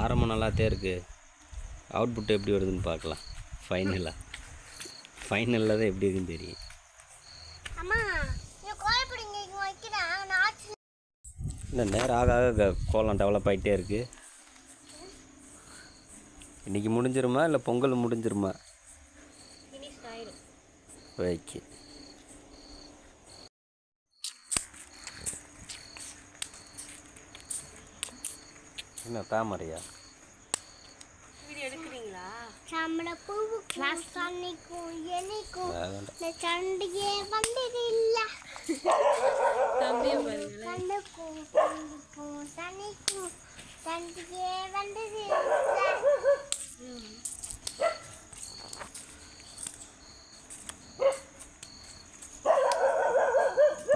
ஆரம்பம் நல்லாத்தே இருக்குது அவுட்புட் எப்படி வருதுன்னு பார்க்கலாம். ஃபைனலாக ஃபைனலில் தான் எப்படி இருக்குன்னு தெரியும். இல்லை நேரம் ஆக ஆக கோலம் டெவலப் ஆகிட்டே இருக்குது இன்றைக்கி முடிஞ்சிருமா இல்லை பொங்கல் முடிஞ்சிருமா? ஓகே வந்தது இல்ல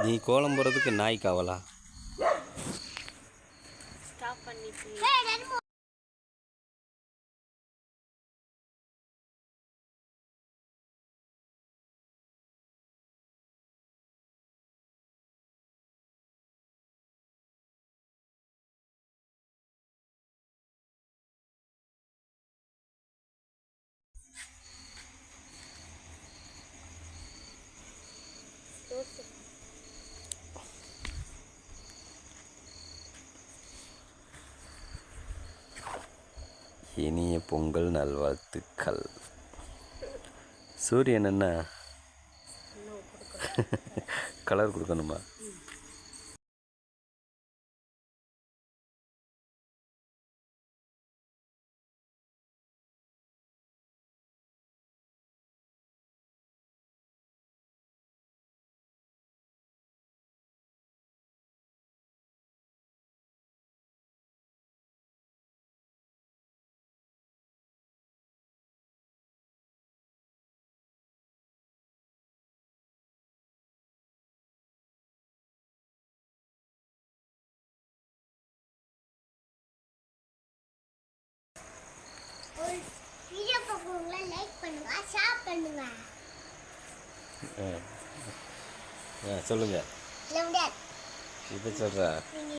நீ கோலம் போடுறதுக்கு நாய் காவலா? ஸ்டாப் பண்ணிட்டு இனிய பொங்கல் நல்வாழ்த்துக்கள். சூரியன் என்ன? கலர் கொடுக்கணுமா? முடியாது இப்போ சொல்கிறேன்